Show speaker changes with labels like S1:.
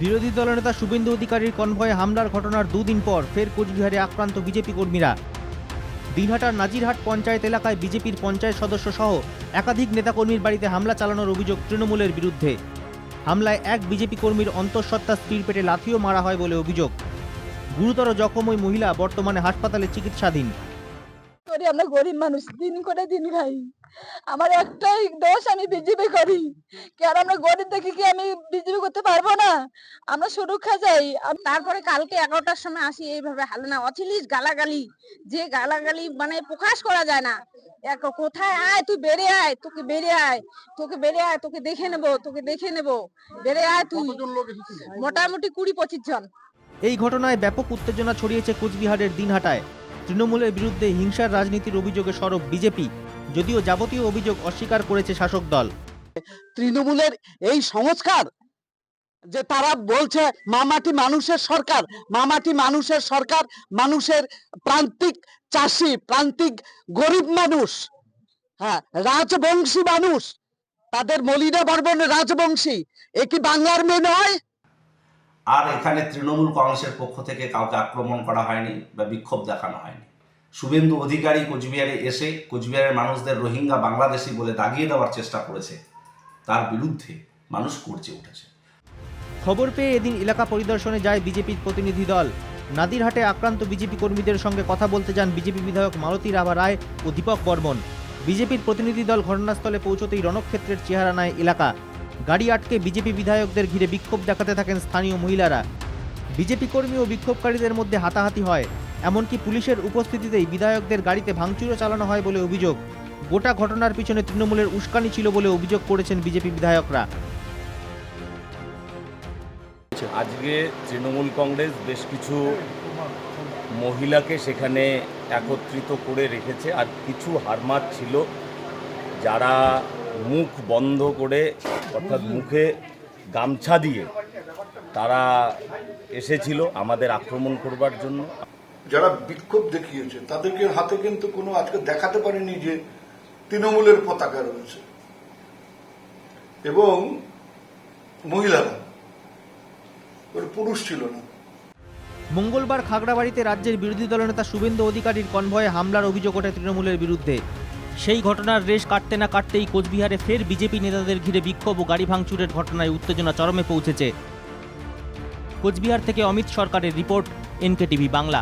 S1: বিরোধী দলনেতা শুভেন্দু অধিকারীর কনভয়ে হামলার ঘটনার দুদিন পর ফের কোচবিহারে আক্রান্ত বিজেপি কর্মীরা। দিনহাটার নাজিরহাট পঞ্চায়েত এলাকায় বিজেপির পঞ্চায়েত সদস্য সহ একাধিক নেতাকর্মীর বাড়িতে হামলা চালানোর অভিযোগ তৃণমূলের বিরুদ্ধে। হামলায় এক বিজেপি কর্মীর অন্তঃসত্ত্বা স্ত্রীর পেটে লাথিও মারা হয় বলে অভিযোগ। গুরুতর জখম ওই মহিলা বর্তমানে হাসপাতালে চিকিৎসাধীন।
S2: আমরা গরিব মানুষ, দিন করে দিন আমার একটাই দোষ, আমি বিজেপি করি। কেন আমরা গরিব দেখি কি আমি বিজেপি করতে পারব আমরা সুরক্ষা আম-
S3: তারপরে কালকে এগারোটার সময় আসি এইভাবে হালে না অথিলিস গালাগালি। যে গালাগালি মানে প্রকাশ করা যায় না। কোথায় আয়? তুই বেড়ে আয় তোকে বেড়ে আয় তোকে বেড়ে আয় তোকে দেখে নেব তোকে দেখে নেব। বেড়ে আয় তুই। মোটামুটি কুড়ি পঁচিশ জন।
S1: এই ঘটনায় ব্যাপক উত্তেজনা ছড়িয়েছে কোচবিহারের দিনহাটায়। তৃণমূলের বিরুদ্ধে হিংসার রাজনীতির অভিযোগে সরব বিজেপি। যদিও যাবতীয় অভিযোগ অস্বীকার করেছে শাসক দল।
S4: তৃণমূলের এই সংস্কার যে তারা বলছে, মামাটি মানুষের সরকার, মামাটি মানুষের সরকার, মানুষের প্রান্তিক চাষি, প্রান্তিক গরিব মানুষ হ্যাঁ রাজবংশী মানুষ, তাদের মলিনা বর্মন রাজবংশী, এ কি বাংলার মেয়ে নয়?
S5: আর এখানে তৃণমূল কংগ্রেসের পক্ষ থেকে কাউকে আক্রমণ করা হয়নি বা বিক্ষোভ দেখানো হয়নি। শুভেন্দু অধিকারী কোচবিহারে এসে, কোচবিহারের মানুষদের রোহিঙ্গা বাংলাদেশি বলে দাগিয়ে দেওয়ার চেষ্টা করেছে। তার বিরুদ্ধে মানুষ করছে উঠেছে।
S1: খবর পেয়ে এদিন এলাকা পরিদর্শনে যায় বিজেপির প্রতিনিধি দল। নাদিরহাটে আক্রান্ত বিজেপি কর্মীদের সঙ্গে কথা বলতে যান বিজেপি বিধায়ক মালতী রাভা রায় ও দীপক বর্মন। বিজেপির প্রতিনিধি দল ঘটনাস্থলে পৌঁছতেই রণক্ষেত্রের চেহারা নেয় এলাকা। গাড়ি আটকে বিজেপি বিধায়কদের ঘিরে বিক্ষোভ দেখাতে থাকেন স্থানীয় মহিলারা। বিজেপি কর্মী ও বিক্ষোভকারীদের মধ্যে হাতাহাতি হয়। এমনকি পুলিশের উপস্থিতিতেই বিধায়কদের গাড়িতে ভাঙচুরও চালানো হয় বলে অভিযোগ। গোটা ঘটনার পিছনে তৃণমূলের উস্কানি ছিল বলে অভিযোগ করেছেন বিজেপি বিধায়করা।
S6: আজকে তৃণমূল কংগ্রেস বেশ কিছু মহিলাকে সেখানে একত্রিত করে রেখেছে আর কিছু হারমাত ছিল যারা মুখ বন্ধ করে অর্থাৎ মুখে গামছা দিয়ে তারা এসেছিল আমাদের আক্রমণ করবার জন্য।
S7: যারা বিক্ষোভ দেখিয়েছে তাদেরকে হাতে কিন্তু কোনো আজকে দেখাতে পারেনি যে তৃণমূলের পতাকা রয়েছে। এবং মহিলারা পুরুষ ছিল না।
S1: মঙ্গলবার খাগড়াবাড়িতে রাজ্যের বিরোধী দলনেতা শুভেন্দু অধিকারীর কনভয়ে হামলার অভিযোগ ওঠে তৃণমূলের বিরুদ্ধে। সেই ঘটনার রেশ কাটতে না কাটতেই কোচবিহারে ফের বিজেপি নেতাদের ঘিরে বিক্ষোভ ও গাড়ি ভাঙচুরের ঘটনায় উত্তেজনা চরমে পৌঁছেছে। কোচবিহার থেকে অমিত সরকারের রিপোর্ট, এনকেটিভি বাংলা।